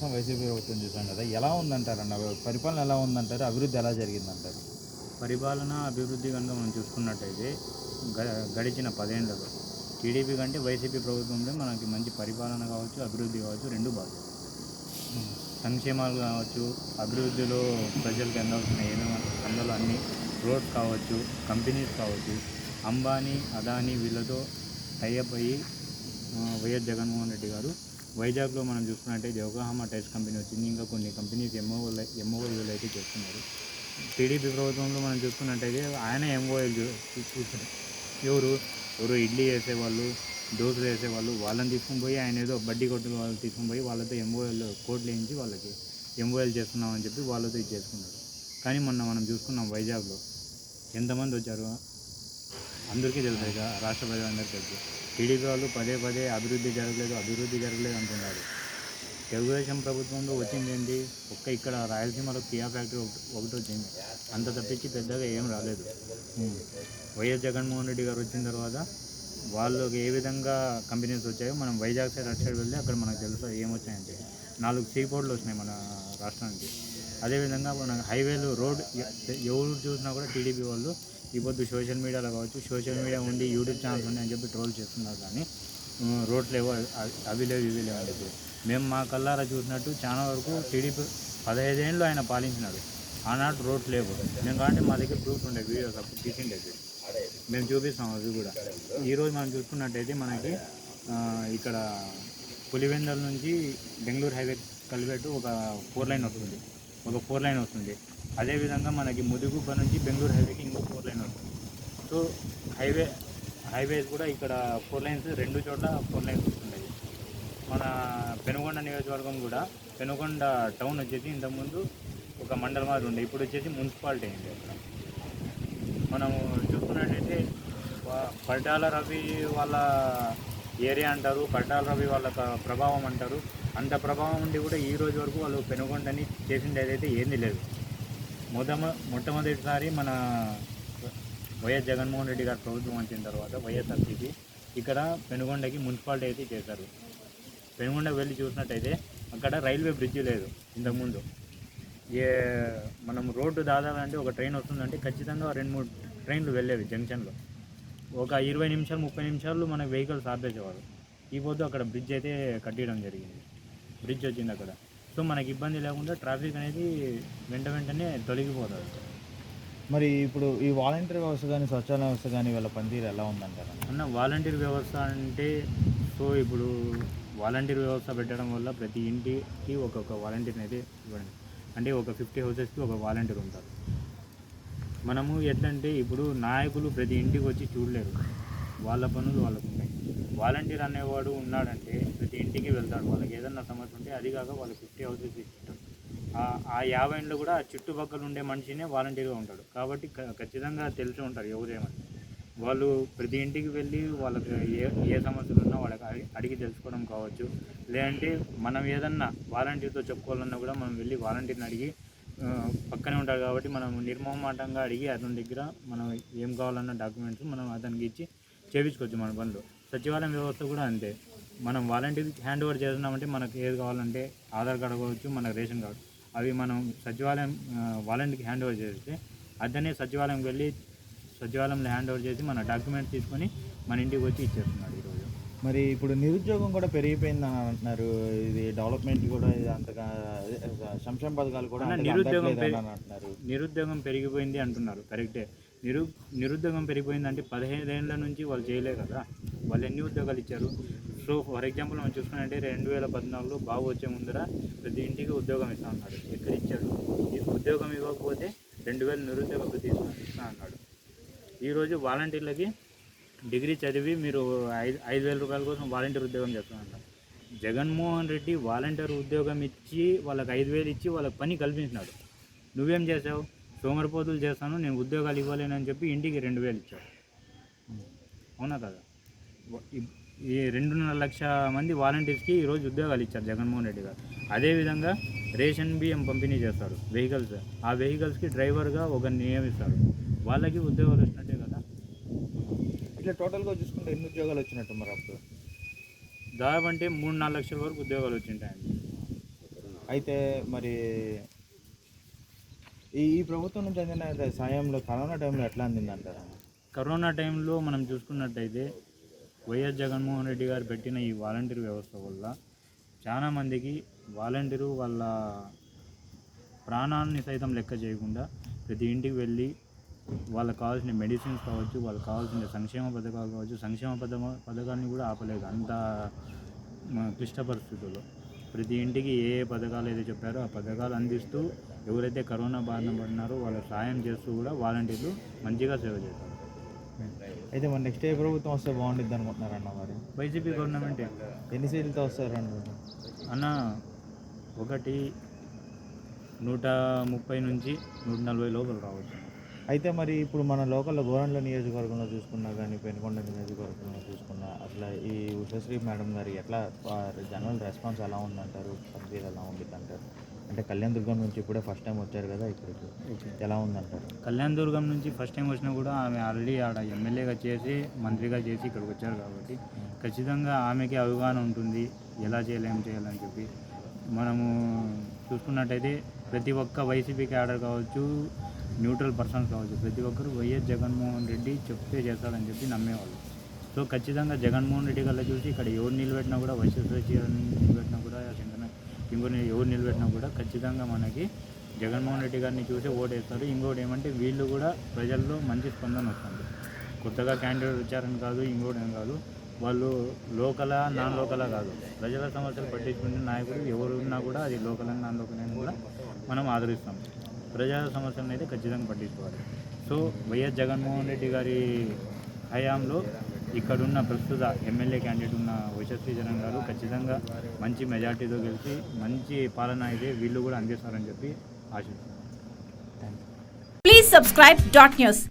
కోసం వైసీపీ ప్రభుత్వం చూసాం కదా. ఎలా ఉందంటారన్న పరిపాలన ఎలా ఉందంటారు? అభివృద్ధి ఎలా జరిగిందంటారు? పరిపాలన అభివృద్ధి కనుక మనం చూసుకున్నట్టయితే గ- గడిచిన పదేళ్ళలో టీడీపీ కంటే వైసీపీ ప్రభుత్వంలో మనకి మంచి పరిపాలన కావచ్చు అభివృద్ధి కావచ్చు రెండు బాగా సంక్షేమాలు కావచ్చు అభివృద్ధిలో ప్రజలకు అందాల్సిన ఏమేమి అందులో అన్ని రోడ్స్ కావచ్చు కంపెనీస్ కావచ్చు అంబానీ అదానీ వీళ్ళతో టైఅప్ అయ్యి వైఎస్ జగన్మోహన్ రెడ్డి గారు వైజాగ్లో మనం చూసుకున్నట్టే జవగాహమ టైర్స్ కంపెనీ వచ్చింది. ఇంకా కొన్ని కంపెనీస్ ఎంఓఓలు ఎంఓఓలు అయితే చేస్తున్నారు. టీడీపీ ప్రభుత్వంలో మనం చూసుకున్నట్టయితే ఆయన ఎంఓఎల్ చూసారు ఎవరు? ఎవరు ఇడ్లీ వేసేవాళ్ళు దోశలు వేసేవాళ్ళు వాళ్ళని తీసుకుని పోయి ఆయన ఏదో బడ్డీ కొట్టిన వాళ్ళు తీసుకుని పోయి వాళ్ళతో ఎంఓఎల్ కోట్లు వేయించి వాళ్ళకి ఎంఓఎల్ చేస్తున్నామని చెప్పి వాళ్ళతో ఇది చేసుకున్నారు. కానీ మొన్న మనం చూసుకున్నాం వైజాగ్లో. ఎంతమంది వచ్చారు? అందరికీ తెలుసు ఇక రాష్ట్ర ప్రజలందరికీ తెలుసు. టీడీపీ వాళ్ళు పదే పదే అభివృద్ధి జరగలేదు అభివృద్ధి జరగలేదు అంటున్నారు. తెలుగుదేశం ప్రభుత్వంలో వచ్చింది ఏంటి? ఒక్క ఇక్కడ రాయలసీమలో కియా ఫ్యాక్టరీ ఒకటి ఒకటి వచ్చింది. అంత తప్పించి పెద్దగా ఏం రాలేదు. వైఎస్ జగన్మోహన్ రెడ్డి గారు వచ్చిన తర్వాత వాళ్ళకి ఏ విధంగా కంపెనీస్ వచ్చాయో మనం వైజాగ్ సైడ్ అటు సైడ్ వెళ్ళి అక్కడ మనకు తెలుసు ఏమొచ్చాయంటే నాలుగు సీ పోర్ట్లు వచ్చినాయి మన రాష్ట్రానికి. అదేవిధంగా మన హైవేలు రోడ్ ఎవరు చూసినా కూడా టీడీపీ వాళ్ళు ఇప్పుడు సోషల్ మీడియాలో కావచ్చు సోషల్ మీడియా ఉండి యూట్యూబ్ ఛానల్స్ ఉన్నాయి అని చెప్పి ట్రోల్ చేస్తున్నారు కానీ రోడ్లు లేవు అవి- లేవు ఇవి లేవు అని చెప్పి. మేము మా కల్లారా చూసినట్టు చాలా వరకు టీడీపీ పదహైదేళ్ళు ఆయన పాలించినాడు. ఆనాడు రోడ్లు లేవు. మేము కాబట్టి మా దగ్గర ప్రూఫ్ ఉండే వీడియోస్ అప్పుడు తీసిండేది. మేము చూపిస్తాం అవి కూడా. ఈరోజు మనం చూసుకున్నట్టయితే మనకి ఇక్కడ పులివెందల నుంచి బెంగళూరు హైవే కలిపెట్టు ఒక ఫోర్ లైన్ వస్తుంది. ఒక ఫోర్ లైన్ వస్తుంది. అదేవిధంగా మనకి ముదిగుబ్బ నుంచి బెంగళూరు హైవేకి ఇంకో ఫోర్ లైన్ వస్తుంది. సో హైవే హైవేస్ కూడా ఇక్కడ ఫోర్ లైన్స్ రెండు చోట్ల ఫోర్ లైన్స్ వస్తున్నాయి. మన పెనుగొండ నియోజకవర్గం కూడా పెనుగొండ టౌన్ వచ్చేసి ఇంతకుముందు ఒక మండలం మాదిరి ఉండే ఇప్పుడు వచ్చేసి మున్సిపాలిటీ అయింది అక్కడ. మనము చూసుకున్నట్టయితే ప- రవి వాళ్ళ ఏరియా అంటారు పడ్డాల రవి వాళ్ళ ప్రభావం అంటారు. అంత ప్రభావం ఉండి కూడా ఈ రోజు వరకు వాళ్ళు పెనుగొండని చేసింది ఏదైతే ఏంది లేదు. మొదమ మొట్టమొదటిసారి మన వైఎస్ జగన్మోహన్ రెడ్డి గారు ప్రభుత్వం వచ్చిన తర్వాత వైఎస్ఆర్సీపీ ఇక్కడ పెనుగొండకి మున్సిపాలిటీ అయితే చేశారు. పెనుగొండ వెళ్ళి చూసినట్టయితే అక్కడ రైల్వే బ్రిడ్జ్ లేదు ఇంతకుముందు. ఏ మనం రోడ్డు దాదాపు అంటే ఒక ట్రైన్ వస్తుందంటే ఖచ్చితంగా రెండు మూడు ట్రైన్లు వెళ్ళేవి జంక్షన్లో. ఒక ఇరవై నిమిషాలు ముప్పై నిమిషాలు మన వెహికల్స్ ఆపేసేవారు ఈ పొద్దు అక్కడ బ్రిడ్జ్ అయితే కట్టడం జరిగింది. బ్రిడ్జ్ వచ్చింది అక్కడ. సో మనకి ఇబ్బంది లేకుండా ట్రాఫిక్ అనేది వెంట వెంటనే తొలగిపోతుంది. మరి ఇప్పుడు ఈ వాలంటీర్ వ్యవస్థ కానీ స్వచ్ఛాలయ వ్యవస్థ కానీ వీళ్ళ పనితీరు ఎలా ఉందంటారు? అన్న? అన్న వాలంటీర్ వ్యవస్థ అంటే సో ఇప్పుడు వాలంటీర్ వ్యవస్థ పెట్టడం వల్ల ప్రతి ఇంటికి ఒక్కొక్క వాలంటీర్ని అయితే ఇవ్వండి. అంటే ఒక ఫిఫ్టీ హౌసెస్కి ఒక వాలంటీర్ ఉంటారు. మనము ఎట్లంటే ఇప్పుడు నాయకులు ప్రతి ఇంటికి వచ్చి చూడలేరు. వాళ్ళ పనులు వాళ్ళకు ఉంటాయి వాలంటీర్ అనేవాడు ఉన్నాడంటే ప్రతి ఇంటికి వెళ్తాడు. వాళ్ళకి ఏదన్నా సమస్య ఉంటే అది కాక వాళ్ళకి ఫిఫ్టీ హౌసెస్ ఇస్తుంటారు ఆ- యాభై ఇండ్లు కూడా ఆ చుట్టుపక్కల ఉండే మనిషినే వాలంటీర్గా ఉంటాడు. కాబట్టి ఖచ్చితంగా తెలిసి ఉంటారు ఎవరేమని వాళ్ళు ప్రతి ఇంటికి వెళ్ళి వాళ్ళకి ఏ ఏ సమస్యలు ఉన్నా వాళ్ళకి అడిగి తెలుసుకోవడం కావచ్చు. లేదంటే మనం ఏదన్నా వాలంటీర్తో చెప్పుకోవాలన్నా కూడా మనం వెళ్ళి వాలంటీర్ని అడిగి పక్కనే ఉంటాడు. కాబట్టి మనం నిర్మోహమాటంగా అడిగి అతని దగ్గర మనం ఏం కావాలన్న డాక్యుమెంట్స్ మనం అతనికి ఇచ్చి చేయించుకోవచ్చు మన పనులు. సచివాలయం వ్యవస్థ కూడా అంతే. మనం వాలంటీర్కి హ్యాండ్ ఓవర్ చేస్తున్నామంటే మనకు ఏది కావాలంటే ఆధార్ కార్డు కావచ్చు మన రేషన్ కార్డు. అవి మనం సచివాలయం వాలంటీర్కి హ్యాండ్ ఓవర్ చేస్తే అతనే సచివాలయం వెళ్ళి సచివాలయంలో హ్యాండ్ ఓవర్ చేసి మన డాక్యుమెంట్స్ తీసుకొని మన ఇంటికి వచ్చి ఇచ్చేస్తున్నాడు ఈరోజు మరి ఇప్పుడు నిరుద్యోగం కూడా పెరిగిపోయింది అని అంటున్నారు. ఇది డెవలప్మెంట్ కూడా ఇది అంతగా సంక్షేమ పథకాలు కూడా నిరుద్యోగం నిరుద్యోగం పెరిగిపోయింది అంటున్నారు. కరెక్టే నిరు నిరుద్యోగం పెరిగిపోయిందంటే పదిహేనేళ్ళ నుంచి వాళ్ళు చేయలే కదా. వాళ్ళు ఎన్ని ఉద్యోగాలు ఇచ్చారు? సో ఫర్ ఎగ్జాంపుల్ మనం చూసుకున్నట్టే రెండు వేల పద్నాలుగులో బాబు వచ్చే ముందర ప్రతి ఇంటికి ఉద్యోగం ఇస్తా అన్నాడు. ఎక్కడ ఇచ్చాడు? ఈ ఉద్యోగం ఇవ్వకపోతే రెండు వేల నిరుద్యోగ వృత్తి ఇస్తా అన్నాడు. ఈరోజు వాలంటీర్లకి డిగ్రీ చదివి మీరు ఐదు ఐదు వేల రూపాయల కోసం వాలంటీర్ ఉద్యోగం చేస్తున్నారు జగన్మోహన్ రెడ్డి వాలంటీర్ ఉద్యోగం ఇచ్చి వాళ్ళకి ఐదు వేలు ఇచ్చి వాళ్ళకి పని కల్పించినాడు. నువ్వేం చేసావు సోమరిపోతులు చేస్తాను నేను ఉద్యోగాలు ఇవ్వలేనని చెప్పి ఇంటికి రెండు వేలు ఇచ్చావు అవునా కదా? ఈ రెండున్నర లక్ష మంది వాలంటీర్స్కి ఈరోజు ఉద్యోగాలు ఇచ్చారు జగన్మోహన్ రెడ్డి గారు. అదేవిధంగా రేషన్ బియ్యం పంపిణీ చేస్తారు వెహికల్స్. ఆ వెహికల్స్కి డ్రైవర్గా ఒక నియమిస్తారు. వాళ్ళకి ఉద్యోగాలు వచ్చినట్టే కదా? ఇట్లా టోటల్గా చూసుకుంటే ఎన్ని ఉద్యోగాలు వచ్చినట్టు మరి అప్పుడు? దాదాపు అంటే మూడు నాలుగు లక్షల వరకు ఉద్యోగాలు వచ్చింటాయండి. అయితే మరి ఈ ప్రభుత్వం నుంచి అందిన సాయంలో కరోనా టైంలో ఎట్లా అందింది అంటారా కరోనా టైంలో మనం చూసుకున్నట్టయితే వైఎస్ జగన్మోహన్ రెడ్డి గారు పెట్టిన ఈ వాలంటీర్ వ్యవస్థ వల్ల చాలా మందికి వాలంటీరు వాళ్ళ ప్రాణాన్ని సైతం లెక్క చేయకుండా ప్రతి ఇంటికి వెళ్ళి వాళ్ళకి కావాల్సిన మెడిసిన్స్ కావచ్చు వాళ్ళకి కావాల్సిన సంక్షేమ పథకాలు కావచ్చు సంక్షేమ పథక పథకాన్ని కూడా ఆపలేదు అంత క్లిష్ట పరిస్థితుల్లో. ప్రతి ఇంటికి ఏ ఏ పథకాలు అయితే చెప్పారో ఆ పథకాలు అందిస్తూ ఎవరైతే కరోనా బారిన పడినారో వాళ్ళకి సాయం చేస్తూ కూడా వాలంటీర్లు మంచిగా సేవ చేస్తారు. అయితే మరి నెక్స్ట్ ఏ ప్రభుత్వం వస్తే బాగుంటుంది అనుకుంటున్నారన్న మరి? వైసీపీ గవర్నమెంట్. ఎన్ని సీట్లతో వస్తారన్న అన్న ఒకటి నూట ముప్పై నుంచి నూట నలభై లోపల రావచ్చు. అయితే మరి ఇప్పుడు మన లోకల్లో గోరంట్ల నియోజకవర్గంలో చూసుకున్నా కానీ పెనుకొండ నియోజకవర్గంలో చూసుకున్నా అట్లా ఈ ఉషశ్రీ మేడం గారి ఎట్లా జనరల్ రెస్పాన్స్ ఎలా ఉందంటారు? పనితీరు ఎలా ఉండిద్ది అంటారు అంటే కళ్యాణ్ దుర్గం నుంచి ఇప్పుడే ఫస్ట్ టైం వచ్చారు కదా ఇక్కడికి. ఎలా ఉందంటారు? కళ్యాణ్ దుర్గం నుంచి ఫస్ట్ టైం వచ్చినా కూడా ఆమె ఆల్రెడీ ఆడ ఎమ్మెల్యేగా చేసి మంత్రిగా చేసి ఇక్కడికి వచ్చారు కాబట్టి ఖచ్చితంగా ఆమెకి అవగాహన ఉంటుంది. ఎలా చేయాలి ఏం చేయాలని చెప్పి. మనము చూసుకున్నట్టయితే ప్రతి ఒక్క వైసీపీ క్యాడర్ కావచ్చు న్యూట్రల్ పర్సన్స్ కావచ్చు. ప్రతి ఒక్కరు వైఎస్ జగన్మోహన్ రెడ్డి చెప్తే చేస్తాడని చెప్పి నమ్మేవాళ్ళు. సో ఖచ్చితంగా జగన్మోహన్ రెడ్డి కల్లా చూసి ఇక్కడ ఎవరు నిలబెట్టినా కూడా వైఎస్ నిలబెట్టినా కూడా శంకర ఇంకోటి ఎవరు నిలబెట్టినా కూడా ఖచ్చితంగా మనకి జగన్మోహన్ రెడ్డి గారిని చూసి ఓటేస్తారు. ఇంకోటి ఏమంటే వీళ్ళు కూడా ప్రజల్లో మంచి స్పందన వస్తుంది. కొత్తగా క్యాండిడేట్ వచ్చారని కాదు ఇంకోటి ఏం కాదు. వాళ్ళు లోకలా నాన్ లోకలా కాదు. ప్రజల సమస్యలు పట్టించుకునే నాయకుడు ఎవరు ఉన్నా కూడా అది లోకల్ నాన్ లోకల్ అని కూడా మనం ఆదరిస్తాం. ప్రజా సమస్యలను అయితే ఖచ్చితంగా పట్టించుకోవాలి. సో వైఎస్ జగన్మోహన్ రెడ్డి గారి హయాంలో ఇక్కడున్న ప్రస్తుత ఎమ్మెల్యే క్యాండిడేట్ ఉన్న యశస్వి జగన్ గారు ఖచ్చితంగా మంచి మెజార్టీతో గెలిచి మంచి పాలన అయితే వీళ్ళు కూడా అందిస్తారని చెప్పి ఆశిస్తున్నాను థ్యాంక్ యూ డాట్ న్యూస్